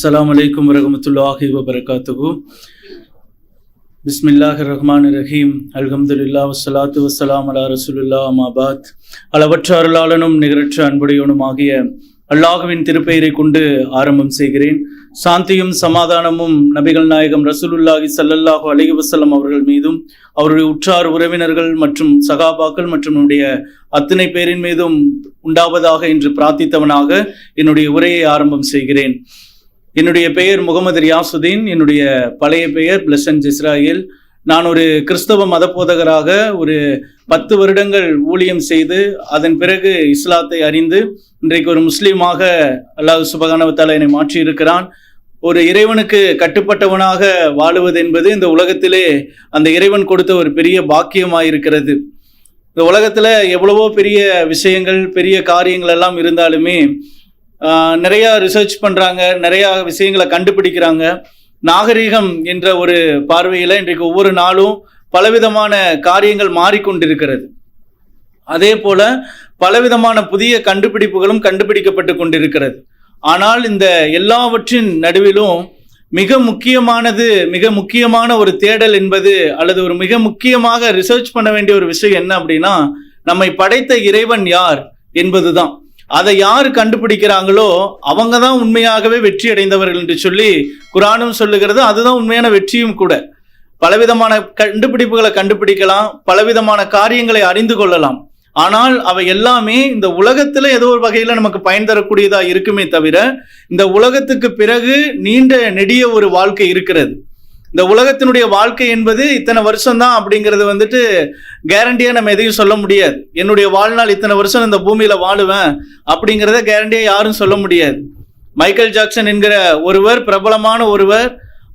அஸ்லாம் வலைக்கம் வரஹமத்துல்லாஹி வபரகாத்துகு பிஸ்மில்லாஹ் ரஹ்மான் ரஹீம் அல்ஹம்துல்லா வசலாத்து வசலாம் அலா ரசூலுல்லா அமாபாத் அளவற்ற அருளாளனும் நிகரற்ற அன்புடையவனும் ஆகிய அல்லாஹுவின் திருப்பெயரை கொண்டு ஆரம்பம் செய்கிறேன். சாந்தியும் சமாதானமும் நபிகள் நாயகம் ரசூலுல்லாஹி சல்லல்லாஹு அலைஹி வஸல்லம் அவர்கள் மீதும் அவருடைய உற்றார் உறவினர்கள் மற்றும் சகாபாக்கள் மற்றும் என்னுடைய அத்தனை பேரின் மீதும் உண்டாவதாக என்று பிரார்த்தித்தவனாக என்னுடைய உரையை ஆரம்பம் செய்கிறேன். என்னுடைய பெயர் முகமது ரியாசுதீன் என்னுடைய பழைய பெயர் பிளசன்ஸ் இஸ்ராயேல். நான் ஒரு கிறிஸ்தவ மதபோதகராக ஒரு பத்து வருடங்கள் ஊழியம் செய்து அதன் பிறகு இஸ்லாத்தை அறிந்து இன்றைக்கு ஒரு முஸ்லீமாக அல்லாஹ் சுபகானவத்தால் என்னை மாற்றி இருக்கிறான் ஒரு இறைவனுக்கு கட்டுப்பட்டவனாக வாழுவது என்பது இந்த உலகத்திலே அந்த இறைவன் கொடுத்த ஒரு பெரிய பாக்கியமாக இருக்கிறது இந்த உலகத்தில் எவ்வளவோ பெரிய விஷயங்கள் பெரிய காரியங்கள் எல்லாம் இருந்தாலுமே நிறைய ரிசர்ச் பண்ணுறாங்க நிறையா விஷயங்களை கண்டுபிடிக்கிறாங்க. நாகரிகம் என்ற ஒரு பார்வையில் இன்றைக்கு ஒவ்வொரு நாளும் பலவிதமான காரியங்கள் மாறிக்கொண்டிருக்கிறது. அதே போல பலவிதமான புதிய கண்டுபிடிப்புகளும் கண்டுபிடிக்கப்பட்டு கொண்டிருக்கிறது. ஆனால் இந்த எல்லாவற்றின் நடுவிலும் மிக முக்கியமானது மிக முக்கியமான ஒரு தேடல் என்பது அல்லது ஒரு மிக முக்கியமாக ரிசர்ச் பண்ண வேண்டிய ஒரு விஷயம் என்ன அப்படின்னா நம்மை படைத்த இறைவன் யார் என்பதுதான். அதை யார் கண்டுபிடிக்கிறாங்களோ அவங்க தான் உண்மையாகவே வெற்றி அடைந்தவர்கள் என்று சொல்லி குரானும் சொல்லுகிறது. அதுதான் உண்மையான வெற்றியும் கூட. பலவிதமான கண்டுபிடிப்புகளை கண்டுபிடிக்கலாம் பலவிதமான காரியங்களை அறிந்து கொள்ளலாம். ஆனால் அவை எல்லாமே இந்த உலகத்துல ஏதோ ஒரு வகையில நமக்கு பயன் தரக்கூடியதா இருக்குமே தவிர இந்த உலகத்துக்கு பிறகு நீண்ட நெடிய ஒரு வாழ்க்கை இருக்கிறது. இந்த உலகத்தினுடைய வாழ்க்கை என்பது இத்தனை வருஷம் தான் அப்படிங்கிறது வந்துட்டு கேரண்டியாக நம்ம எதையும் சொல்ல முடியாது. என்னுடைய வாழ்நாள் இத்தனை வருஷம் இந்த பூமியில் வாழுவேன் அப்படிங்கிறத கேரண்டியாக யாரும் சொல்ல முடியாது. மைக்கேல் ஜாக்சன் என்கிற ஒருவர் பிரபலமான ஒருவர்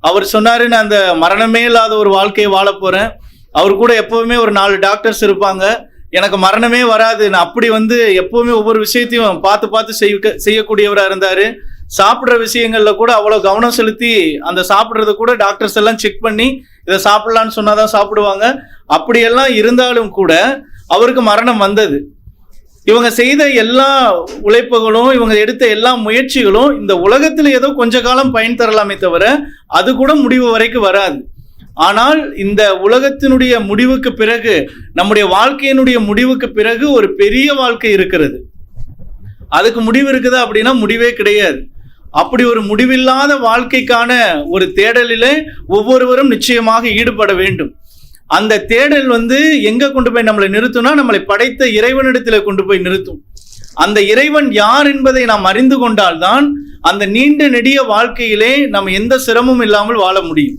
அவர் சொன்னார் நான் அந்த மரணமே இல்லாத ஒரு வாழ்க்கையை வாழ போகிறேன் அவர் கூட எப்போவுமே ஒரு நாலு டாக்டர்ஸ் இருப்பாங்க. எனக்கு மரணமே வராது. நான் அப்படி வந்து எப்போவுமே ஒவ்வொரு விஷயத்தையும் பார்த்து பார்த்து செய்ய செய்யக்கூடியவராக இருந்தார். சாப்பிட்ற விஷயங்கள்ல கூட அவ்வளோ கவனம் செலுத்தி அந்த சாப்பிட்றத கூட டாக்டர்ஸ் எல்லாம் செக் பண்ணி இதை சாப்பிடலான்னு சொன்னாதான் சாப்பிடுவாங்க. அப்படியெல்லாம் இருந்தாலும் கூட அவருக்கு மரணம் வந்தது. இவங்க செய்த எல்லா உழைப்புகளும் இவங்க எடுத்த எல்லா முயற்சிகளும் இந்த உலகத்தில் ஏதோ கொஞ்ச காலம் பயன் தரலாமே தவிர அது கூட முடிவு வரைக்கும் வராது. ஆனால் இந்த உலகத்தினுடைய முடிவுக்கு பிறகு நம்முடைய வாழ்க்கையினுடைய முடிவுக்கு பிறகு ஒரு பெரிய வாழ்க்கை இருக்கிறது. அதுக்கு முடிவு இருக்குதா அப்படின்னா முடிவே கிடையாது. அப்படி ஒரு முடிவில்லாத வாழ்க்கைக்கான ஒரு தேடலிலே ஒவ்வொருவரும் நிச்சயமாக ஈடுபட வேண்டும். அந்த தேடல் வந்து எங்க கொண்டு போய் நம்மளை நிறுத்தும்னா நம்மளை படைத்த இறைவனிடத்தில் கொண்டு போய் நிறுத்தும். அந்த இறைவன் யார் என்பதை நாம் அறிந்து கொண்டால்தான் அந்த நீண்ட நெடிய வாழ்க்கையிலே நம்ம எந்த சிரமமும் இல்லாமல் வாழ முடியும்.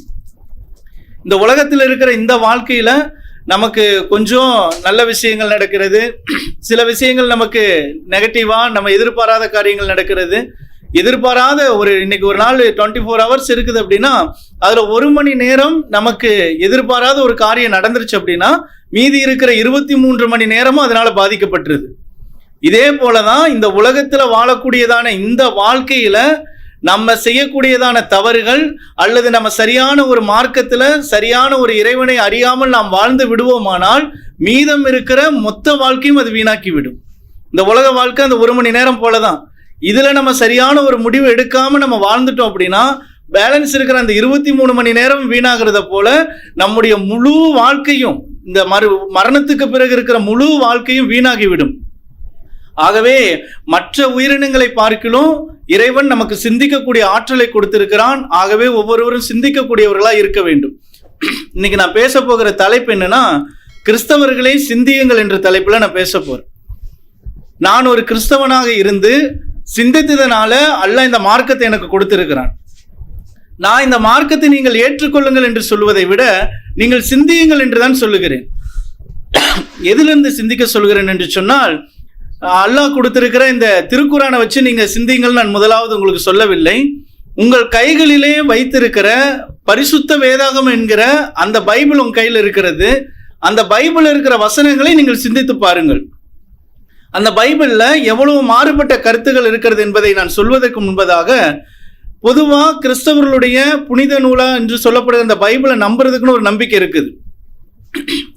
இந்த உலகத்தில் இருக்கிற இந்த வாழ்க்கையில நமக்கு கொஞ்சம் நல்ல விஷயங்கள் நடக்கிறது. சில விஷயங்கள் நமக்கு நெகட்டிவா நம்ம எதிர்பாராத காரியங்கள் நடக்கிறது. எதிர்பாராத ஒரு இன்னைக்கு ஒரு நாள் டுவெண்ட்டி ஃபோர் ஹவர்ஸ் இருக்குது அப்படின்னா அதில் ஒரு மணி நேரம் நமக்கு எதிர்பாராத ஒரு காரியம் நடந்துருச்சு அப்படின்னா மீதி இருக்கிற இருபத்தி மூன்று மணி நேரமும் அதனால பாதிக்கப்பட்டிருது. இதே போலதான் இந்த உலகத்தில் வாழக்கூடியதான இந்த வாழ்க்கையில் நம்ம செய்யக்கூடியதான தவறுகள் அல்லது நம்ம சரியான ஒரு மார்க்கத்தில் சரியான ஒரு இறைவனை அறியாமல் நாம் வாழ்ந்து விடுவோமானால் மீதம் இருக்கிற மொத்த வாழ்க்கையும் அது வீணாக்கி விடும் இந்த உலக வாழ்க்கை அந்த ஒரு மணி நேரம் போல தான் இதில் நம்ம சரியான ஒரு முடிவு எடுக்காம நம்ம வாழ்ந்துட்டோம் அப்படின்னா பேலன்ஸ் இருக்கிற அந்த இருபத்தி மூணு மணி நேரம் வீணாகிறத போல நம்முடைய முழு வாழ்க்கையும் இந்த மறு மரணத்துக்கு பிறகு இருக்கிற முழு வாழ்க்கையும் வீணாகிவிடும். ஆகவே மற்ற உயிரினங்களை பார்க்கிலும் இறைவன் நமக்கு சிந்திக்கக்கூடிய ஆற்றலை கொடுத்திருக்கிறான். ஆகவே ஒவ்வொருவரும் சிந்திக்கக்கூடியவர்களாக இருக்க வேண்டும். இன்னைக்கு நான் பேச போகிற தலைப்பு என்னன்னா கிறிஸ்தவர்களை சிந்தியுங்கள் என்ற தலைப்பில் நான் பேச போறேன். நான் ஒரு கிறிஸ்தவனாக இருந்து சிந்தித்ததுனால அல்லாஹ் இந்த மார்க்கத்தை எனக்கு கொடுத்திருக்கிறான். நான் இந்த மார்க்கத்தை நீங்கள் ஏற்றுக்கொள்ளுங்கள் என்று சொல்வதை விட நீங்கள் சிந்தியுங்கள் என்று தான் சொல்லுகிறேன். எதிலிருந்து சிந்திக்க சொல்கிறேன் என்று சொன்னால் அல்லாஹ் கொடுத்திருக்கிற இந்த திருக்குறானை வச்சு நீங்கள் சிந்திங்கள் நான் முதலாவது உங்களுக்கு சொல்லவில்லை. உங்கள் கைகளிலே வைத்திருக்கிற பரிசுத்த வேதாகம் என்கிற அந்த பைபிள் உங்கள் கையில் இருக்கிறது. அந்த பைபிள் இருக்கிற வசனங்களை நீங்கள் சிந்தித்து பாருங்கள். அந்த பைபிளில் எவ்வளவு மாறுபட்ட கருத்துகள் இருக்கிறது என்பதை நான் சொல்வதற்கு முன்பதாக பொதுவாக கிறிஸ்தவர்களுடைய புனித நூலா என்று சொல்லப்படுகிற அந்த பைபிளை நம்புறதுக்குன்னு ஒரு நம்பிக்கை இருக்குது.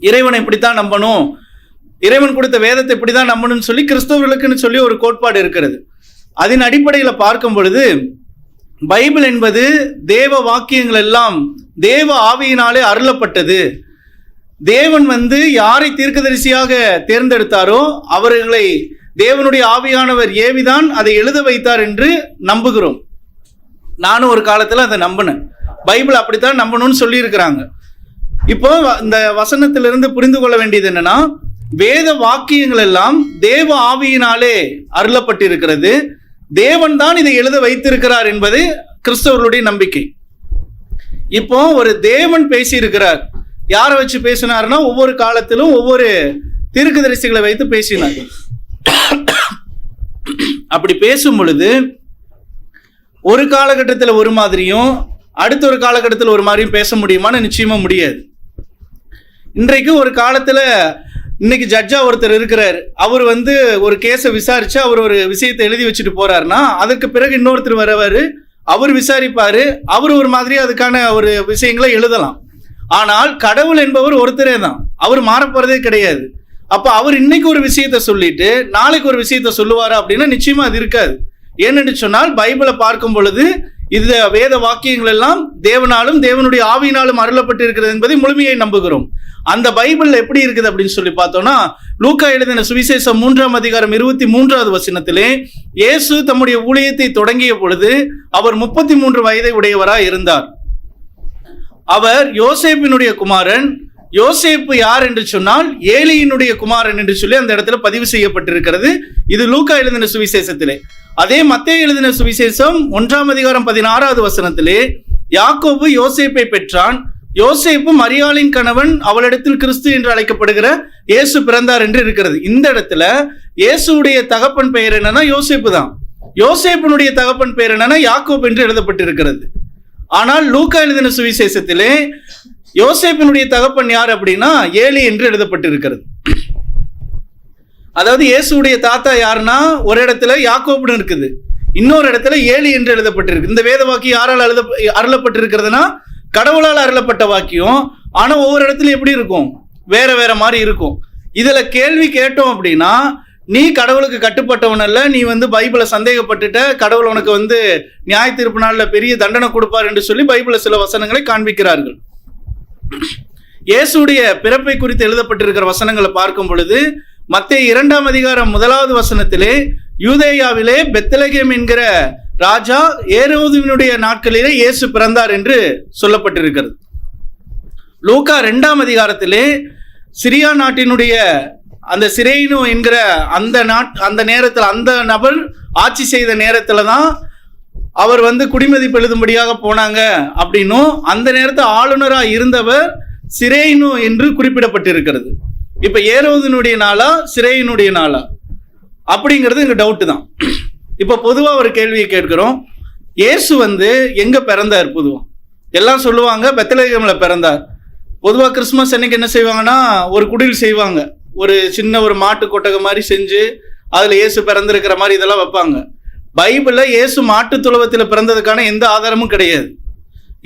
இறைவனை இப்படித்தான் நம்பணும். இறைவன் கொடுத்த வேதத்தை இப்படிதான் நம்பணும்னு சொல்லி கிறிஸ்தவர்களுக்குன்னு சொல்லி ஒரு கோட்பாடு இருக்கிறது. அதன் அடிப்படையில் பார்க்கும் பொழுது பைபிள் என்பது தேவ வாக்கியங்கள் எல்லாம் தேவ ஆவியினாலே அருளப்பட்டது. தேவன் வந்து யாரை தீர்க்கதரிசியாக தேர்ந்தெடுத்தாரோ அவர்களை தேவனுடைய ஆவியானவர் ஏவிதான் அதை எழுத வைத்தார் என்று நம்புகிறோம். நானும் ஒரு காலத்தில் அதை நம்பினேன். பைபிள் அப்படித்தான் நம்பணும்னு சொல்லியிருக்கிறாங்க. இப்போ இந்த வசனத்திலிருந்து புரிந்து கொள்ள வேண்டியது என்னன்னா வேத வாக்கியங்கள் எல்லாம் தேவ ஆவியினாலே அருளப்பட்டிருக்கிறது. தேவன் தான் இதை எழுத வைத்திருக்கிறார் என்பது கிறிஸ்தவர்களுடைய நம்பிக்கை. இப்போ ஒரு தேவன் பேசியிருக்கிறார். யாரை வச்சு பேசினார்னா ஒவ்வொரு காலத்திலும் ஒவ்வொரு தீர்க்கதரிசிகளை வைத்து பேசினார். அப்படி பேசும் பொழுது ஒரு காலகட்டத்தில் ஒரு மாதிரியும் அடுத்த ஒரு காலகட்டத்தில் ஒரு மாதிரியும் பேச முடியுமான்னு நிச்சயமா முடியாது. இன்றைக்கு ஒரு காலத்தில் இன்னைக்கு ஜட்ஜா ஒருத்தர் இருக்கிறார். அவர் வந்து ஒரு கேஸை விசாரிச்சு அவர் ஒரு விஷயத்தை எழுதி வச்சுட்டு போறாருன்னா அதற்கு பிறகு இன்னொருத்தர் வரவாரு அவர் விசாரிப்பாரு அவர் ஒரு மாதிரி அதுக்கான ஒரு விஷயங்களை எழுதலாம். ஆனால் கடவுள் என்பவர் ஒருத்தரே தான் அவர் மாறப்போறதே கிடையாது. அப்போ அவர் இன்னைக்கு ஒரு விஷயத்த சொல்லிட்டு நாளைக்கு ஒரு விஷயத்த சொல்லுவாரா அப்படின்னா நிச்சயமா அது இருக்காது. ஏனென்று சொன்னால் பைபிளை பார்க்கும் பொழுது இந்த வேத வாக்கியங்கள் எல்லாம் தேவனாலும் தேவனுடைய ஆவியினாலும் அருளப்பட்டிருக்கிறது என்பதை முழுமையை நம்புகிறோம். அந்த பைபிள் எப்படி இருக்குது அப்படின்னு சொல்லி பார்த்தோம்னா லூக்கா எழுதின சுவிசேஷம் மூன்றாம் அதிகாரம் இருபத்தி மூன்றாவது வசனத்திலே இயேசு தம்முடைய ஊழியத்தை தொடங்கிய பொழுது அவர் முப்பத்தி மூன்று வயதை உடையவராய் இருந்தார். அவர் யோசேப்பினுடைய குமாரன். யோசேப்பு யார் என்று சொன்னால் ஏலியினுடைய குமாரன் என்று சொல்லி அந்த இடத்துல பதிவு செய்யப்பட்டிருக்கிறது. இது லூக்கா எழுதின சுவிசேஷத்திலே. அதே மத்திய எழுதின சுவிசேஷம் ஒன்றாம் அதிகாரம் பதினாறாவது வசனத்திலே யாக்கோபு யோசேப்பை பெற்றான். யோசேப்பு மரியாளின் கணவன் அவளிடத்தில் கிறிஸ்து என்று அழைக்கப்படுகிற இயேசு பிறந்தார் என்று இருக்கிறது. இந்த இடத்துல இயேசுடைய தகப்பன் பெயர் என்னன்னா யோசேப்பு தான். யோசேப்பினுடைய தகப்பன் பெயர் என்னன்னா யாக்கோப் என்று எழுதப்பட்டிருக்கிறது. ஆனால் லூக்கா எழுதின சுவிசேஷத்திலே யோசேப்பினுடைய தகப்பன் யார் அப்படின்னா ஏலி என்று எழுதப்பட்டிருக்கிறது. அதாவது இயேசுடைய தாத்தா யாருன்னா ஒரு இடத்துல யாக்கோப்னு இருக்குது. இன்னொரு இடத்துல ஏழி என்று எழுதப்பட்டிருக்கு. இந்த வேத வாக்கியம் யாரால் எழுத அருளப்பட்டிருக்கிறதுனா கடவுளால் அருளப்பட்ட வாக்கியம். ஆனால் ஒவ்வொரு இடத்துல எப்படி இருக்கும்? வேற வேற மாதிரி இருக்கும். இதில் கேள்வி கேட்டோம் அப்படின்னா நீ கடவுளுக்கு கட்டுப்பட்டவன் அல்ல நீ வந்து பைபிளை சந்தேகப்பட்டுட்ட கடவுள் உனக்கு வந்து நியாய தீர்ப்பு நாளில் பெரிய தண்டனை கொடுப்பார் என்று சொல்லி பைபிள சில வசனங்களை காண்பிக்கிறார்கள். இயேசுடைய பிறப்பை குறித்து எழுதப்பட்டிருக்கிற வசனங்களை பார்க்கும் பொழுது மத்திய இரண்டாம் அதிகாரம் முதலாவது வசனத்திலே யூதேயாவிலே பெத்தலகேம் என்கிற ராஜா ஏரோதுவினுடைய நாட்களிலே இயேசு பிறந்தார் என்று சொல்லப்பட்டிருக்கிறது. லூக்கா ரெண்டாம் அதிகாரத்திலே சிரியா நாட்டினுடைய அந்த சிறையினு என்கிற அந்த நாட் அந்த நேரத்தில் அந்த நபர் ஆட்சி செய்த நேரத்தில் தான் அவர் வந்து குடிமதிப்பு எழுதும்படியாக போனாங்க அப்படின்னும் அந்த நேரத்தில் ஆளுநராக இருந்தவர் சிறையினு என்று குறிப்பிடப்பட்டிருக்கிறது. இப்போ ஏரோதனுடைய நாளா சிறையினுடைய நாளா? அப்படிங்கிறது எங்கள் டவுட்டு தான். இப்போ பொதுவாக ஒரு கேள்வியை கேட்கிறோம். இயேசு வந்து எங்கே பிறந்தார் பொதுவாக எல்லாம் சொல்லுவாங்க பெத்தலகமில் பிறந்தார். பொதுவாக கிறிஸ்மஸ் அன்னைக்கு என்ன செய்வாங்கன்னா ஒரு குடில் செய்வாங்க. ஒரு சின்ன ஒரு மாட்டு கொட்டகை மாதிரி செஞ்சு அதில் இயேசு பிறந்திருக்கிற மாதிரி இதெல்லாம் வைப்பாங்க. பைபிளில் இயேசு மாட்டு துளவத்தில் பிறந்ததுக்கான எந்த ஆதாரமும் கிடையாது.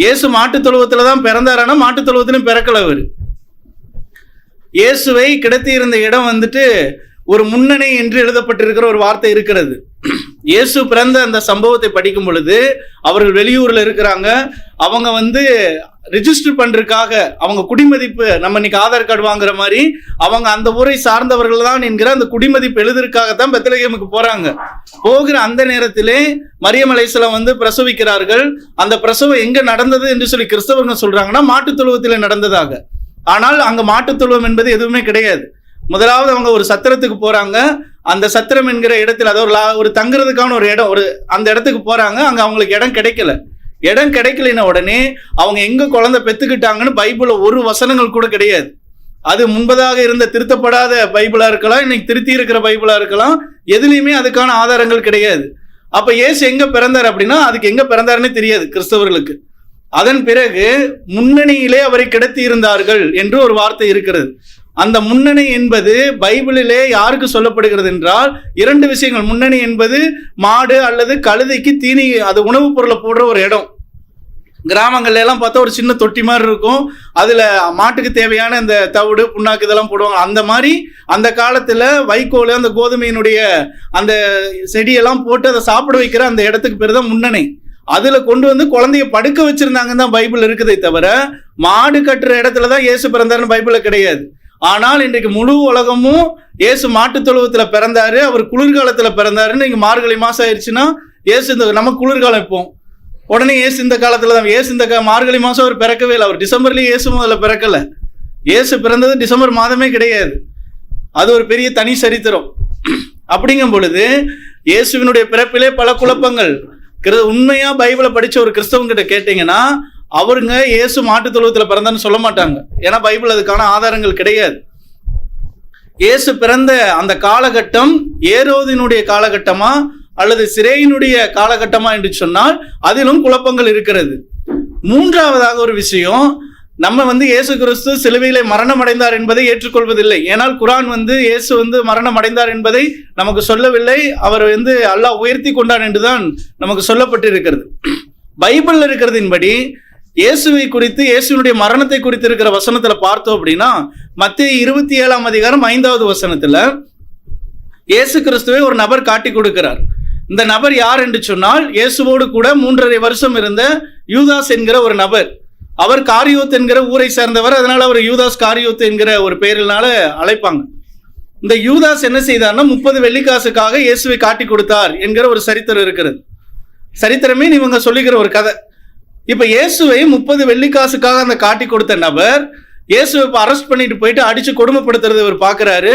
இயேசு மாட்டு துளவத்தில் தான் பிறந்தாரானா மாட்டு துளவத்திலும் பிறக்கல அவர். இயேசுவை கிடத்தி இருந்த இடம் வந்துட்டு ஒரு முன்னணி என்று எழுதப்பட்டிருக்கிற ஒரு வார்த்தை இருக்கிறது. இயேசு பிறந்த அந்த சம்பவத்தை படிக்கும் பொழுது அவர்கள் வெளியூர்ல இருக்கிறாங்க. அவங்க வந்து ரிஜிஸ்டர் பண்றதுக்காக அவங்க குடிமதிப்பு நம்ம இன்னைக்கு ஆதார் கார்டு வாங்குற மாதிரி அவங்க அந்த ஊரை சார்ந்தவர்கள் தான் என்கிற அந்த குடிமதிப்பு எழுதுறதுக்காகத்தான் பெத்தலகேமுக்கு போறாங்க. போகிற அந்த நேரத்திலே மரியம் வந்து பிரசவிக்கிறார்கள். அந்த பிரசவம் எங்க நடந்தது என்று சொல்லி கிறிஸ்தவர்கள் சொல்றாங்கன்னா மாட்டுத் துழுவத்தில் நடந்ததாக. ஆனால் அங்க மாட்டுத் தொழுவம் என்பது எதுவுமே கிடையாது. முதலாவது அவங்க ஒரு சத்திரத்துக்கு போறாங்க. அந்த சத்திரம் என்கிற இடத்துல அதாவது ஒரு லா- ஒரு தங்குறதுக்கான ஒரு இடம் ஒரு அந்த இடத்துக்கு போறாங்க. அங்க அவங்களுக்கு இடம் கிடைக்கல. இடம் கிடைக்கலன உடனே அவங்க எங்க குழந்தை பெத்துக்கிட்டாங்கன்னு பைபிள்ல ஒரு வசனங்கள் கூட கிடையாது. அது முன்பதாக இருந்த திருத்தப்படாத பைபிளா இருக்கலாம் இன்னைக்கு திருத்தி இருக்கிற பைபிளா இருக்கலாம் எதுலேயுமே அதுக்கான ஆதாரங்கள் கிடையாது. அப்ப இயேசு எங்க பிறந்தார் அப்படின்னா அதுக்கு எங்க பிறந்தாருன்னு தெரியாது கிறிஸ்தவர்களுக்கு. அதன் பிறகு முன்னணியிலே அவரை கிடத்தி இருந்தார்கள் என்று ஒரு வார்த்தை இருக்கிறது. அந்த முன்னணி என்பது பைபிளிலே யாருக்கு சொல்லப்படுகிறது என்றால் இரண்டு விஷயங்கள். முன்னணி என்பது மாடு அல்லது கழுதைக்கு தீனி அது உணவுப் பொருளை போடுற ஒரு இடம். கிராமங்கள்ல எல்லாம் பார்த்தா ஒரு சின்ன தொட்டி மாதிரி இருக்கும். அதுல மாட்டுக்கு தேவையான இந்த தவிடு புண்ணாக்கு இதெல்லாம் போடுவாங்க. அந்த மாதிரி அந்த காலத்துல வைக்கோல் அந்த கோதுமையினுடைய அந்த செடியெல்லாம் போட்டு அதை சாப்பிட வைக்கிற அந்த இடத்துக்கு பேர் தான் முன்னணி. அதுல கொண்டு வந்து குழந்தைய படுக்க வச்சிருந்தாங்கன்னு தான் பைபிள் இருக்குதே தவிர மாடு கட்டுற இடத்துல தான் இயேசு பிறந்தாருன்னு பைபிள்ல கிடையாது. ஆனால் இன்றைக்கு முழு உலகமும் இயேசு மாட்டுத் தொழுவத்தில் பிறந்தாரு அவர் குளிர்காலத்தில் பிறந்தாருன்னு இங்கே மார்கழி மாதம் ஆயிடுச்சுன்னா இயேசு இந்த நம்ம குளிர்காலம் இப்போ உடனே இயேசு இந்த காலத்தில் தான் இயேசு இந்த மார்கழி மாதம் அவர் பிறக்கவே இல்லை. அவர் டிசம்பர்லேயே இயேசு முதல்ல பிறக்கலை. இயேசு பிறந்தது டிசம்பர் மாதமே கிடையாது. அது ஒரு பெரிய தனி சரித்திரம். அப்படிங்கும் பொழுது இயேசுவினுடைய பிறப்பிலே பல குழப்பங்கள். கிற- பைபிளை படித்த ஒரு கிறிஸ்தவங்கிட்ட கேட்டிங்கன்னா அவருங்க இயேசு மாட்டுத் தொழுவத்தில் பிறந்தன்னு சொல்ல மாட்டாங்க. ஏன்னா பைபிள் அதுக்கான ஆதாரங்கள் கிடையாது. இயேசு பிறந்த அந்த காலகட்டம் ஏரோதினுடைய காலகட்டமா அல்லது சிறையினுடைய காலகட்டமா என்று சொன்னால் அதிலும் குழப்பங்கள் இருக்கிறது. மூன்றாவதாக ஒரு விஷயம் நம்ம வந்து இயேசு கிறிஸ்து சிலுவையிலே மரணம் அடைந்தார் என்பதை ஏற்றுக்கொள்வதில்லை. ஏனால் குரான் வந்து இயேசு வந்து மரணம் அடைந்தார் என்பதை நமக்கு சொல்லவில்லை. அவர் வந்து அல்லாஹ் உயர்த்தி கொண்டார் என்றுதான் நமக்கு சொல்லப்பட்டிருக்கிறது. பைபிள்ல இருக்கிறதின்படி இயேசுவை குறித்து இயேசுவினுடைய மரணத்தை குறித்து இருக்கிற வசனத்துல பார்த்தோம் அப்படின்னா மத்திய இருபத்தி ஏழாம் அதிகாரம் ஐந்தாவது வசனத்துல இயேசு கிறிஸ்துவை ஒரு நபர் காட்டி கொடுக்கிறார். இந்த நபர் யார் என்று சொன்னால் இயேசுவோடு கூட மூன்றரை வருஷம் இருந்த யூதாஸ் என்கிற ஒரு நபர். அவர் காரியோத் என்கிற ஊரை சேர்ந்தவர் அதனால அவர் யூதாஸ் காரியோத் என்கிற ஒரு பெயரினால அழைப்பாங்க. இந்த யூதாஸ் என்ன செய்தார்னா முப்பது வெள்ளிக்காசுக்காக இயேசுவை காட்டி கொடுத்தார் என்கிற ஒரு சரித்திரம் இருக்கிறது. சரித்திரமே இவங்க சொல்லிக்கிற ஒரு கதை. இப்ப இயேசுவை முப்பது வெள்ளிக்காசுக்காக அந்த காட்டி கொடுத்த நபர் இயேசுவை இப்ப அரெஸ்ட் பண்ணிட்டு போயிட்டு அடிச்சு கொடுமைப்படுத்துறது இவர் பாக்குறாரு.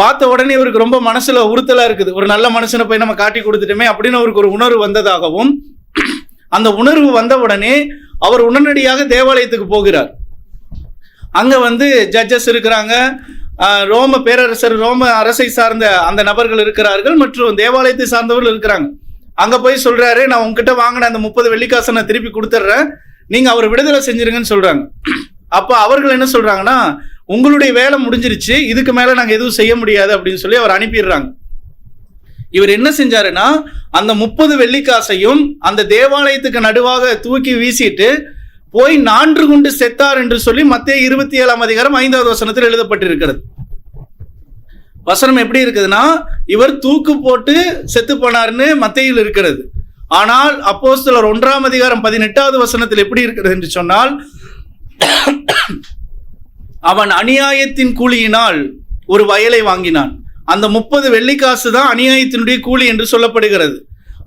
பார்த்த உடனே இவருக்கு ரொம்ப மனசுல உறுத்தலா இருக்குது. ஒரு நல்ல மனுஷனை போய் நம்ம காட்டி கொடுத்துட்டோமே அப்படின்னு அவருக்கு ஒரு உணர்வு வந்ததாகவும் அந்த உணர்வு வந்த உடனே அவர் உடனடியாக தேவாலயத்துக்கு போகிறார். அங்க வந்து ஜட்ஜஸ் இருக்கிறாங்க. ரோம பேரரசர் ரோம அரசை சார்ந்த அந்த நபர்கள் இருக்கிறார்கள். மற்றும் தேவாலயத்தை சார்ந்தவர்கள் இருக்கிறாங்க. அங்க போய் சொல்றாரு நான் உங்ககிட்ட வாங்கின அந்த முப்பது வெள்ளிக்காசை நான் திருப்பி கொடுத்துட்றேன். நீங்க அவர் விடுதலை செஞ்சிருங்கன்னு சொல்றாங்க. அப்ப அவர்கள் என்ன சொல்றாங்கன்னா உங்களுடைய வேலை முடிஞ்சிருச்சு இதுக்கு மேல நாங்க எதுவும் செய்ய முடியாது அப்படின்னு சொல்லி அவர் அனுப்பிடுறாங்க. இவர் என்ன செஞ்சாருன்னா அந்த முப்பது வெள்ளிக்காசையும் அந்த தேவாலயத்துக்கு நடுவாக தூக்கி வீசிட்டு போய் நான்கு குண்டு செத்தார் என்று சொல்லி மத்திய இருபத்தி ஏழாம் அதிகாரம் ஐந்தாவது வசனத்தில் எழுதப்பட்டிருக்கிறது. வசனம் எப்படி இருக்குதுன்னா இவர் தூக்கு போட்டு செத்து போனார்னு மத்தையில் இருக்கிறது. ஆனால் அப்போஸ்தலர் ஒன்றாம் அதிகாரம் பதினெட்டாவது வசனத்தில் எப்படி இருக்கிறது என்று சொன்னால் அவன் அநியாயத்தின் கூலியினால் ஒரு வயலை வாங்கினான். அந்த முப்பது வெள்ளிக்காசு தான் அநியாயத்தினுடைய கூலி என்று சொல்லப்படுகிறது.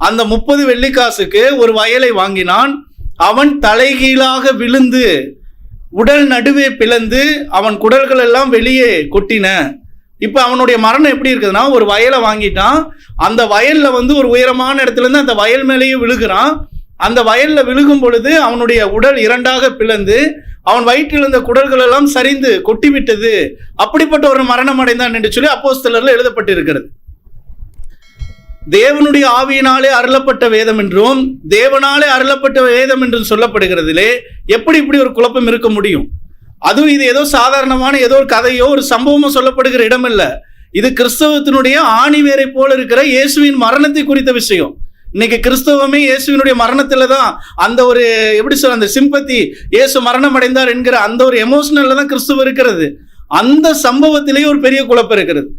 அந்த முப்பது வெள்ளிக்காசுக்கு ஒரு வயலை வாங்கினான். அவன் தலைகீழாக விழுந்து உடல் நடுவே பிளந்து அவன் குடல்கள் எல்லாம் வெளியே கொட்டின. இப்போ அவனுடைய மரணம் எப்படி இருக்குதுன்னா ஒரு வயலை வாங்கிட்டான். அந்த வயலில் வந்து ஒரு உயரமான இடத்துலேருந்து அந்த வயல் மேலேயே விழுகிறான். அந்த வயலில் விழுகும் பொழுது அவனுடைய உடல் இரண்டாக பிளந்து அவன் வயிற்றில் இருந்த குடல்கள் எல்லாம் சரிந்து கொட்டிவிட்டது. அப்படிப்பட்ட ஒரு மரணம் அடைந்தான் என்று சொல்லி அப்போஸ்தலர்ல எழுதப்பட்டிருக்கிறது. தேவனுடைய ஆவியினாலே அருளப்பட்ட வேதம் என்றும் தேவனாலே அருளப்பட்ட வேதம் என்றும் சொல்லப்படுகிறதிலே எப்படி இப்படி ஒரு குழப்பம் இருக்க முடியும்? அதுவும் இது ஏதோ சாதாரணமான ஏதோ ஒரு கதையோ ஒரு சம்பவமோ சொல்லப்படுகிற இடம் இல்லை இது கிறிஸ்தவத்தினுடைய ஆணிவேரை போல இருக்கிற இயேசுவின் மரணத்தை குறித்த விஷயம். இன்னைக்கு கிறிஸ்தவமே இயேசுவினுடைய மரணத்துல தான் அந்த ஒரு எப்படி சொல்ல அந்த சிம்பத்தி இயேசு மரணம் அடைந்தார் என்கிற அந்த ஒரு எமோஷனல்ல தான் கிறிஸ்துவ இருக்கிறது. அந்த சம்பவத்திலேயே ஒரு பெரிய குழப்பம் இருக்கிறது.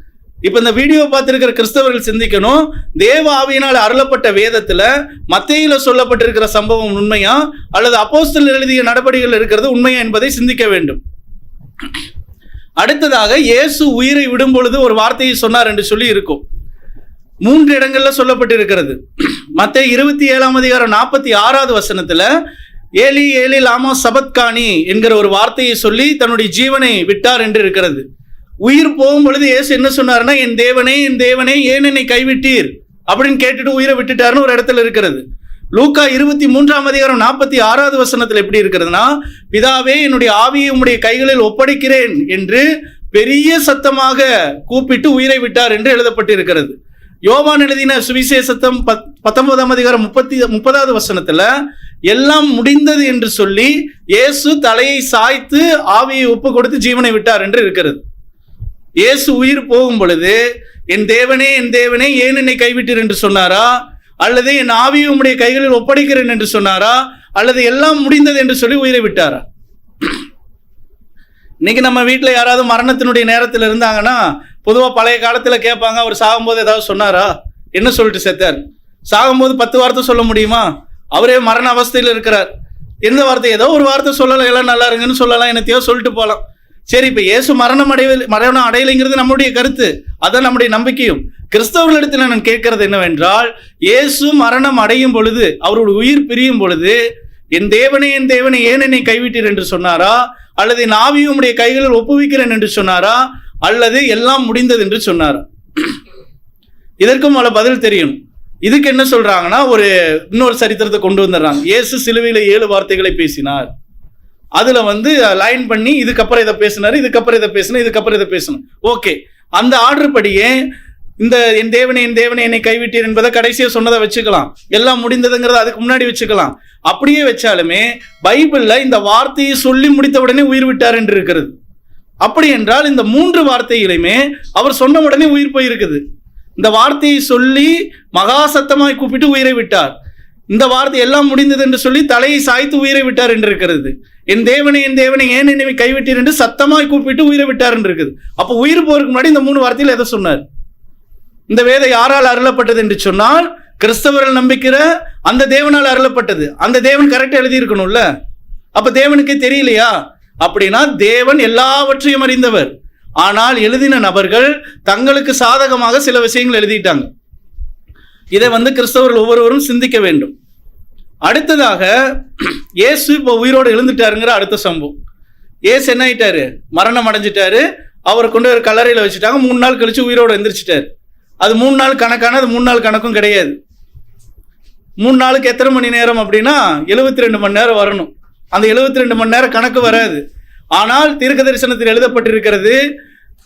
இப்ப இந்த வீடியோ பார்த்திருக்கிற கிறிஸ்தவர்கள் சிந்திக்கணும். தேவ ஆவியினால் அருளப்பட்ட வேதத்துல மத்தேயில சொல்லப்பட்டிருக்கிற சம்பவம் உண்மையா? அல்லது அப்போஸ்தல் எழுதிய நடவடிக்கைகள் இருக்கிறது உண்மையா என்பதை சிந்திக்க வேண்டும். அடுத்ததாக இயேசு உயிரை விடும் பொழுது ஒரு வார்த்தையை சொன்னார் என்று சொல்லி இருக்கும். மூன்று இடங்கள்ல சொல்லப்பட்டிருக்கிறது. மற்ற இருபத்தி ஏழாம் அதிகாரம் நாற்பத்தி ஆறாவது வசனத்துல ஏலி ஏலி லாமா சபத்கானி என்கிற ஒரு வார்த்தையை சொல்லி தன்னுடைய ஜீவனை விட்டார் என்று இருக்கிறது. உயிர் போகும் பொழுது இயேசு என்ன சொன்னாருன்னா என் தேவனே என் தேவனே ஏன் என்னை கைவிட்டீர்? அப்படின்னு கேட்டுட்டு உயிரை விட்டுட்டாருன்னு ஒரு இடத்துல இருக்கிறது. லூக்கா இருபத்தி மூன்றாம் அதிகாரம் நாற்பத்தி ஆறாவது வசனத்தில் எப்படி இருக்கிறதுனா பிதாவே என்னுடைய ஆவியை உம்முடைய கைகளில் ஒப்படைக்கிறேன் என்று பெரிய சத்தமாக கூப்பிட்டு உயிரை விட்டார் என்று எழுதப்பட்டிருக்கிறது. யோவான் எழுதின சுவிசேஷத்தம் பத் பத்தொன்பதாம் அதிகாரம் முப்பத்தி முப்பதாவது வசனத்துல எல்லாம் முடிந்தது என்று சொல்லி இயேசு தலையை சாய்த்து ஆவியை ஒப்பு கொடுத்து ஜீவனை விட்டார் என்று இருக்கிறது. இயேசு உயிர் போகும் பொழுது என் தேவனே என் தேவனே ஏன் என்னை கைவிட்டீர்? என்று சொன்னாரா? அல்லது என் ஆவியை உம்முடைய கைகளில் ஒப்படைக்கிறேன் என்று சொன்னாரா? அல்லது எல்லாம் முடிந்தது என்று சொல்லி உயிரை விட்டாரா? இன்னைக்கு நம்ம வீட்டில் யாராவது மரணத்தினுடைய நேரத்தில் இருந்தாங்கன்னா பொதுவாக பழைய காலத்தில் கேட்பாங்க அவர் சாகும்போது ஏதாவது சொன்னாரா? என்ன சொல்லிட்டு செத்தார். சாகும்போது பத்து வார்த்தை சொல்ல முடியுமா? அவரே மரண அவஸ்தையில் இருக்கிறார். எந்த வார்த்தை? ஏதோ ஒரு வார்த்தை சொல்லலாம் எல்லாம் நல்லா இருங்கன்னு சொல்லலாம் என்னத்தையோ சொல்லிட்டு போகலாம் சரி இப்போ இயேசு மரணம் அடைய மரணம் அடையலைங்கிறது நம்முடைய கருத்து. அதான் நம்முடைய நம்பிக்கையும். கிறிஸ்தவர்களிடத்தில் நான் கேட்கறது என்னவென்றால் இயேசு மரணம் அடையும் பொழுது அவருடைய உயிர் பிரியும் பொழுது என் தேவனே என் தேவனை ஏன் என்னை கைவிட்டீர்? என்று சொன்னாரா? அல்லது என் ஆவியும் உடைய கைகளில் ஒப்புவிக்கிறேன் என்று சொன்னாரா? அல்லது எல்லாம் முடிந்தது என்று சொன்னாரா? இதற்கும் பல பதில் தெரியும். இதுக்கு என்ன சொல்றாங்கன்னா ஒரு இன்னொரு சரித்திரத்தை கொண்டு வந்துடுறாங்க. இயேசு சிலுவையில் ஏழு வார்த்தைகளை பேசினார். அதில் வந்து லைன் பண்ணி இதுக்கப்புறம் இதை பேசினார் இதுக்கப்புறம் இதை பேசணும் இதுக்கப்புறம் இதை பேசணும். ஓகே அந்த ஆர்டர் படியே இந்த என் தேவனை என் தேவனை என்னை கைவிட்டீர் என்பதை கடைசியாக சொன்னதை வச்சுக்கலாம். எல்லாம் முடிந்ததுங்கிறத அதுக்கு முன்னாடி வச்சுக்கலாம். அப்படியே வச்சாலுமே பைபிளில் இந்த வார்த்தையை சொல்லி முடித்த உடனே உயிர் விட்டார் என்று இருக்கிறது. அப்படி என்றால் இந்த மூன்று வார்த்தைகளையுமே அவர் சொன்ன உடனே உயிர் போயிருக்குது. இந்த வார்த்தையை சொல்லி மகா சத்தமாய் கூப்பிட்டு உயிரை விட்டார். இந்த வார்த்தை எல்லாம் முடிந்தது என்று சொல்லி தலையை சாய்த்து உயிரை விட்டார் என்று இருக்கிறது. என் தேவனை என் தேவனை ஏன் என்னை கைவிட்டீர் என்று சத்தமாய் கூப்பிட்டு உயிரை விட்டார் என்று இருக்குது. அப்போ உயிர் போறதுக்கு முன்னாடி இந்த மூணு வார்த்தையில் எதை சொன்னார்? இந்த வேதம் யாரால் அருளப்பட்டது என்று சொன்னால் கிறிஸ்தவர்கள் நம்பிக்கிற அந்த தேவனால் அருளப்பட்டது. அந்த தேவன் கரெக்டாக எழுதியிருக்கணும்ல? அப்போ தேவனுக்கே தெரியலையா? அப்படின்னா தேவன் எல்லாவற்றையும் அறிந்தவர். ஆனால் எழுதின நபர்கள் தங்களுக்கு சாதகமாக சில விஷயங்கள் எழுதிட்டாங்க. இதை வந்து கிறிஸ்தவர்கள் ஒவ்வொருவரும் சிந்திக்க வேண்டும். அடுத்ததாக இயேசு இப்போ உயிரோடு எழுந்துட்டாருங்கிற அடுத்த சம்பவம். ஏசு என்ன ஆயிட்டாரு? மரணம் அடைஞ்சிட்டாரு. அவரை கொண்டு ஒரு கல்லறையில் வச்சுட்டாங்க. மூணு நாள் கழிச்சு உயிரோடு எந்திரிச்சிட்டாரு அது மூணு நாள் கணக்கான அது மூணு நாள் கணக்கும் கிடையாது. மூணு நாளுக்கு எத்தனை மணி நேரம் அப்படின்னா எழுபத்தி ரெண்டு மணி நேரம் வரணும். அந்த எழுபத்தி ரெண்டு மணி நேரம் கணக்கு வராது. ஆனால் தீர்க்க தரிசனத்தில் எழுதப்பட்டிருக்கிறது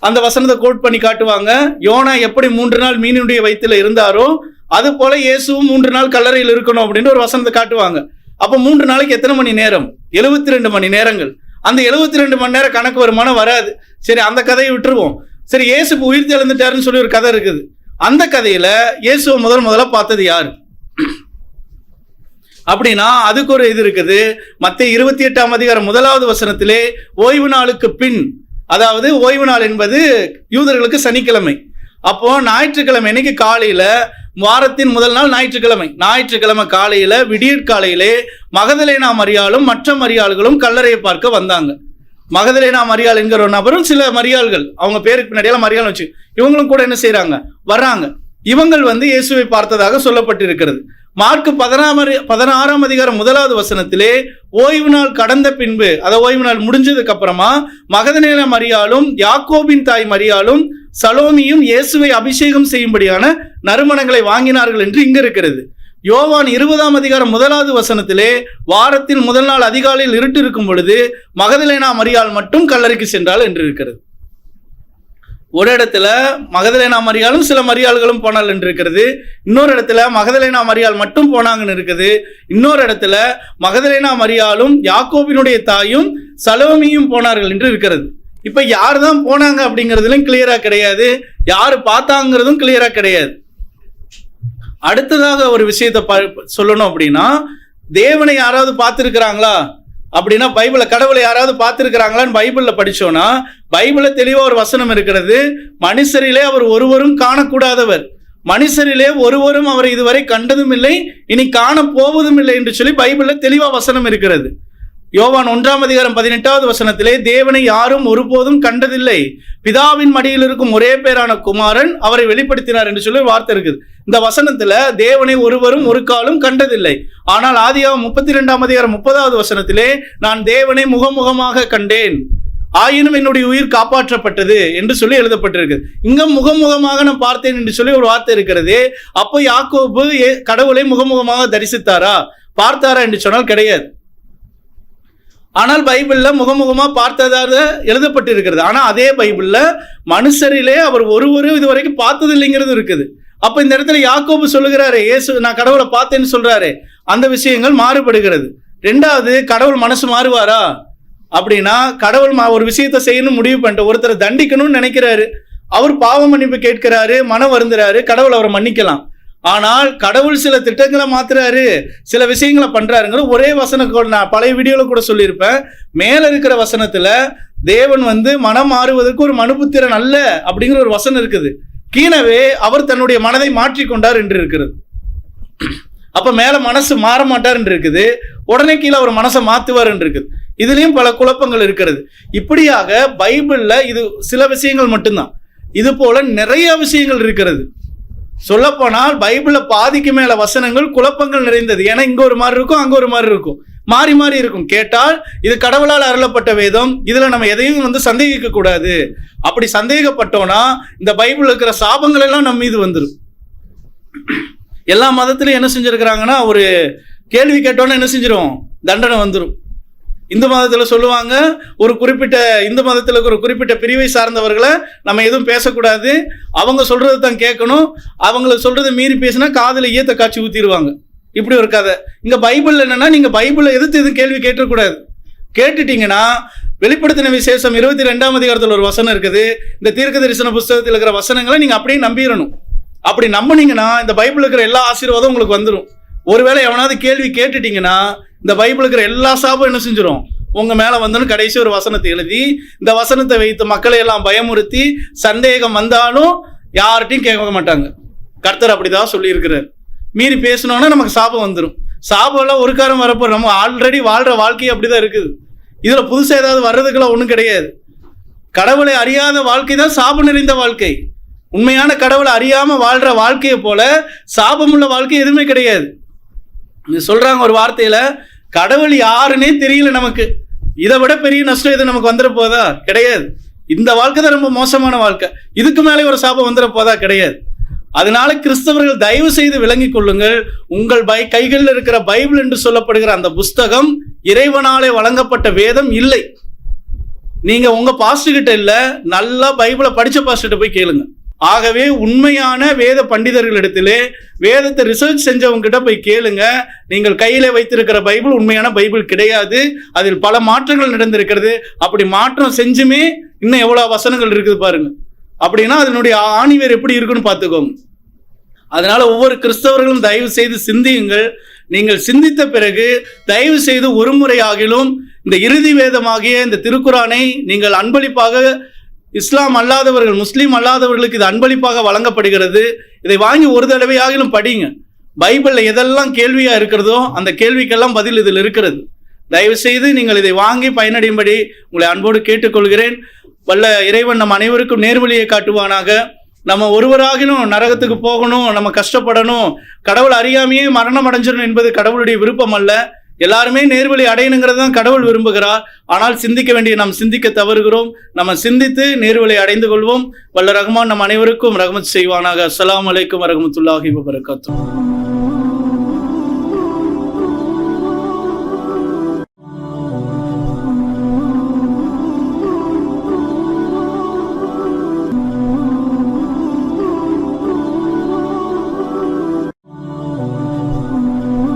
அந்த வசனத்தை கோட் பண்ணி காட்டுவாங்க. யோனா எப்படி மூன்று நாள் மீனுடைய வயிற்றுல இருந்தாரோ அது போல இயேசுவும் மூன்று நாள் கல்லறையில் இருக்கணும் அப்படின்னு ஒரு வசனத்தை காட்டுவாங்க. அப்போ மூன்று நாளைக்கு எத்தனை மணி நேரம்? எழுபத்தி ரெண்டு மணி நேரங்கள். அந்த எழுபத்தி ரெண்டு மணி நேரம் கணக்கு வருமானம் வராது. சரி அந்த கதையை விட்டுருவோம். சரி இயேசு உயிர் தெழுந்துட்டாருன்னு சொல்லி ஒரு கதை இருக்குது. அந்த கதையில இயேசுவை முதல் முதல்ல பார்த்தது யார்? அப்படின்னா அதுக்கு ஒரு இது இருக்குது. மற்ற இருபத்தி எட்டாம் அதிகாரம் முதலாவது வசனத்திலே ஓய்வு நாளுக்கு பின் அதாவது ஓய்வு நாள் என்பது யூதர்களுக்கு சனிக்கிழமை. அப்போ ஞாயிற்றுக்கிழமை இன்னைக்கு காலையில? வாரத்தின் முதல் நாள் ஞாயிற்றுக்கிழமை. ஞாயிற்றுக்கிழமை காலையில விடியற்காலையிலே மகதலேனா மரியாளும் மற்ற மரியாள்களும் கல்லறையை பார்க்க வந்தாங்க. மகதலேனா மரியாள் என்கிற ஒரு நபரும் சில மரியாள்கள் அவங்க பேருக்கு பின்னாடியெல்லாம் மரியாள் வச்சு இவங்களும் கூட என்ன செய்யறாங்க வர்றாங்க. இவங்கள் வந்து இயேசுவை பார்த்ததாக சொல்லப்பட்டிருக்கிறது. மார்க் பதினாம் பதினாறாம் அதிகாரம் முதலாவது வசனத்திலே ஓய்வு நாள் கடந்த பின்பு அதை ஓய்வு நாள் முடிஞ்சதுக்கு அப்புறமா மகதநேல மரியாளும் யாக்கோபின் தாய் மரியாளும் சலோமியும் இயேசுவை அபிஷேகம் செய்யும்படியான நறுமணங்களை வாங்கினார்கள் என்று இங்கு இருக்கிறது. யோவான் இருபதாம் அதிகாரம் முதலாவது வசனத்திலே வாரத்தில் முதல் நாள் அதிகாலையில் இருட்டு இருக்கும் பொழுது மகதலேனா மரியாள் மட்டும் கல்லறைக்கு சென்றாள் என்று இருக்கிறது. ஒரு இடத்துல மகதலேனா மரியாளும் சில மரியாள்களும் போனால் என்று இருக்கிறது. இன்னொரு இடத்துல மகதலேனா மரியாள் மட்டும் போனாங்கன்னு இருக்குது. இன்னொரு இடத்துல மகதலேனா மரியாளும் யாக்கோபினுடைய தாயும் சலோமியும் போனார்கள் என்று இருக்கிறது. இப்போ யார் தான் போனாங்க அப்படிங்கிறதுலையும் கிளியராக கிடையாது. யார் பார்த்தாங்கிறதும் கிளியராக கிடையாது. அடுத்ததாக ஒரு விஷயத்தை ப- சொல்லணும் அப்படின்னா தேவனை யாராவது பார்த்துருக்குறாங்களா? அப்படின்னா பைபிளை கடவுளை யாராவது பார்த்துருக்குறாங்களான்னு பைபிளில் படித்தோன்னா பைபிளில் தெளிவாக ஒரு வசனம் இருக்கிறது மனுஷரிலே அவர் ஒருவரும் காணக்கூடாதவர். மனுஷரிலே ஒருவரும் அவரை இதுவரை கண்டதும் இல்லை இனி காண போவதும் இல்லை என்று சொல்லி பைபிளில் தெளிவாக வசனம் இருக்கிறது. யோவான் ஒன்றாம் அதிகாரம் பதினெட்டாவது வசனத்திலே தேவனை யாரும் ஒருபோதும் கண்டதில்லை. பிதாவின் மடியில் இருக்கும் ஒரே பேரான குமாரன் அவரை வெளிப்படுத்தினார் என்று சொல்லி வார்த்தை இருக்குது. இந்த வசனத்துல தேவனை ஒருவரும் ஒரு காலும் கண்டதில்லை. ஆனால் ஆதியாவும் முப்பத்தி ரெண்டாம் அதிகாரம் முப்பதாவது வசனத்திலே நான் தேவனை முகமுகமாக கண்டேன். ஆயினும் என்னுடைய உயிர் காப்பாற்றப்பட்டது என்று சொல்லி எழுதப்பட்டிருக்கு. இங்க முகமுகமாக நான் பார்த்தேன் என்று சொல்லி ஒரு வார்த்தை இருக்கிறது. அப்போ யாக்கோபு கடவுளை முகமுகமாக தரிசித்தாரா? பார்த்தாரா என்று சொன்னால் கிடையாது. ஆனால் பைபிளில் முகமுகமாக பார்த்ததாக எழுதப்பட்டிருக்கிறது. ஆனால் அதே பைபிளில் மனுஷரிலே அவர் ஒருவரும் இதுவரைக்கும் பார்த்தது இல்லைங்கிறது இருக்குது. அப்போ இந்த இடத்துல யாக்கோபு சொல்லுகிறாரு ஏசு நான் கடவுளை பார்த்தேன்னு சொல்கிறாரு அந்த விஷயங்கள் மாறுபடுகிறது. ரெண்டாவது கடவுள் மனசு மாறுவாரா? அப்படின்னா கடவுள் மா- ஒரு விஷயத்தை செய்யணும்னு முடிவு பண்ணிட்டு ஒருத்தரை தண்டிக்கணும்னு நினைக்கிறாரு. அவர் பாவ மன்னிப்பு கேட்கிறாரு மனம் வருந்துறாரு கடவுள் அவரை மன்னிக்கலாம். ஆனால் கடவுள் சில திட்டங்களை மாத்துறாரு சில விஷயங்களை பண்றாருங்கிற ஒரே வசனம் கூட நான் பழைய வீடியோவில் கூட சொல்லியிருப்பேன். மேல இருக்கிற வசனத்துல தேவன் வந்து மனம் மாறுவதற்கு ஒரு மனுபுத்திரன் அல்ல அப்படிங்கிற ஒரு வசனம் இருக்குது. கீழவே அவர் தன்னுடைய மனதை மாற்றிக்கொண்டார் என்று இருக்கிறது. அப்ப மேல மனசு மாற மாட்டார் என்று இருக்குது. உடனே கீழே அவர் மனசை மாத்துவாருன்னு இருக்குது. இதுலயும் பல குழப்பங்கள் இருக்கிறது. இப்படியாக பைபிள்ல இது சில விஷயங்கள் மட்டும்தான். இது போல நிறைய விஷயங்கள் இருக்கிறது. சொல்லப்போனால் பைபிளில் பாதிக்கு மேல வசனங்கள் குழப்பங்கள் நிறைந்தது. ஏன்னா இங்க ஒரு மாதிரி இருக்கும் அங்க ஒரு மாதிரி இருக்கும். மாறி மாறி இருக்கும். கேட்டால் இது கடவுளால் அருளப்பட்ட வேதம் இதுல நம்ம எதையும் வந்து சந்தேகிக்க கூடாது. அப்படி சந்தேகப்பட்டோம்னா இந்த பைபிள் இருக்கிற சாபங்கள் எல்லாம் நம்ம மீது வந்துடும் எல்லா மதத்திலையும் என்ன செஞ்சிருக்கிறாங்கன்னா ஒரு கேள்வி கேட்டோன்னே என்ன செஞ்சிடும் தண்டனை வந்துடும் இந்து மதத்தில் சொல்லுவாங்க ஒரு குறிப்பிட்ட இந்து மதத்தில் ஒரு குறிப்பிட்ட பிரிவை சார்ந்தவர்களை நம்ம எதுவும் பேசக்கூடாது. அவங்க சொல்கிறத தான் கேட்கணும். அவங்கள சொல்கிறத மீறி பேசினா காதில் ஈயத்தை காட்சி ஊற்றிடுவாங்க இப்படி ஒரு கதை. இங்கே பைபிள் என்னென்னா நீங்கள் பைபிளை எதிர்த்து எதுவும் கேள்வி கேட்டக்கூடாது கேட்டுட்டீங்கன்னா வெளிப்படுத்தின விசேஷம் இருபத்தி ரெண்டாம் அதிகாரத்தில் ஒரு வசனம் இருக்குது. இந்த தீர்க்க தரிசன புஸ்தகத்தில் இருக்கிற வசனங்களை நீங்கள் அப்படியே நம்பிடணும் அப்படி நம்புனீங்கன்னா இந்த பைபிள் இருக்கிற எல்லா ஆசீர்வாதம் உங்களுக்கு வந்துடும் ஒருவேளை எவனாவது கேள்வி கேட்டுட்டீங்கன்னா இந்த பைபிள் இருக்கிற எல்லா சாபம் என்ன செஞ்சிடும் உங்க மேல வந்தோன்னு கடைசி ஒரு வசனத்தை எழுதி இந்த வசனத்தை வைத்து மக்களை எல்லாம் பயமுறுத்தி சந்தேகம் வந்தாலும் யார்கிட்டையும் கேட்க மாட்டாங்க. கர்த்தர் அப்படிதான் சொல்லியிருக்கிறார். மீறி பேசினோன்னா நமக்கு சாபம் வந்துடும் சாபம் எல்லாம் ஒரு காரம் வரப்போ நம்ம ஆல்ரெடி வாழ்ற வாழ்க்கையே அப்படிதான் இருக்குது. இதுல புதுசா ஏதாவது வர்றதுக்கெல்லாம் ஒன்றும் கிடையாது. கடவுளை அறியாத வாழ்க்கை தான் சாபம் நிறைந்த வாழ்க்கை. உண்மையான கடவுளை அறியாம வாழ்ற வாழ்க்கையை போல சாபமுள்ள வாழ்க்கை எதுவுமே கிடையாது. சொல்கிறாங்க ஒரு வார்த்தையில் கடவுள் யாருன்னே தெரியல நமக்கு. இதை விட பெரிய நஷ்டம் எது நமக்கு வந்துட போதா? கிடையாது. இந்த வாழ்க்கை தான் ரொம்ப மோசமான வாழ்க்கை. இதுக்கு மேலே ஒரு சாபம் வந்துட போதா? கிடையாது. அதனால கிறிஸ்தவர்கள் தயவு செய்து விளங்கிக் கொள்ளுங்கள். உங்கள் பை கைகளில் இருக்கிற பைபிள் என்று சொல்லப்படுகிற அந்த புஸ்தகம் இறைவனாலே வழங்கப்பட்ட வேதம் இல்லை. நீங்க உங்க பாஸ்டர் கிட்ட இல்லை நல்லா பைபிளை படிச்ச பாஸ்டர்கிட்ட போய் கேளுங்க. ஆகவே உண்மையான வேத பண்டிதர்களிடத்திலே வேதத்தை ரிசர்ச் செஞ்சவங்க கிட்ட போய் கேளுங்க. நீங்கள் கையில வைத்திருக்கிற பைபிள் உண்மையான பைபிள் கிடையாது. அதில் பல மாற்றங்கள் நடந்திருக்கிறது. அப்படி மாற்றம் செஞ்சுமே இன்னும் எவ்வளவு வசனங்கள் இருக்குது பாருங்க. அப்படின்னா அதனுடைய ஆணிவேர் எப்படி இருக்குன்னு பார்த்துக்கோங்க. அதனால ஒவ்வொரு கிறிஸ்தவர்களும் தயவு செய்து சிந்தியுங்கள். நீங்கள் சிந்தித்த பிறகு தயவு செய்து ஒரு முறையாகிலும் இந்த இறுதி வேதமாகிய இந்த திருக்குறானை நீங்கள் அன்பளிப்பாக இஸ்லாம் அல்லாதவர்கள் முஸ்லீம் அல்லாதவர்களுக்கு இது அன்பளிப்பாக வழங்கப்படுகிறது. இதை வாங்கி ஒரு தடவையாகிலும் படிங்க. பைபிளில் எதெல்லாம் கேள்வியாக இருக்கிறதோ அந்த கேள்விக்கெல்லாம் பதில் இதில் இருக்கிறது. தயவு செய்து நீங்கள் இதை வாங்கி பயனடையும்படி உங்களை அன்போடு கேட்டுக்கொள்கிறேன். வல்ல இறைவன் நம் அனைவருக்கும் நேர்வழியை காட்டுவானாக. நம்ம ஒருவராகிலும் நரகத்துக்கு போகணும் நம்ம கஷ்டப்படணும். கடவுள் அறியாமையே மரணம் அடைஞ்சிடணும் என்பது கடவுளுடைய விருப்பம் அல்ல எல்லாருமே நேர்வழி அடையணுங்கிறது தான் கடவுள் விரும்புகிறார். ஆனால் சிந்திக்க வேண்டிய நாம் சிந்திக்க தவறுகிறோம். நம்ம சிந்தித்து நேர்வழி அடைந்து கொள்வோம். வல்ல ரஹ்மான் நம் அனைவருக்கும் ரஹமத் செய்வானாக. அஸ்லாம் வலைக்கம் வரஹமத்துல்லாஹி வபரகாத்துஹு.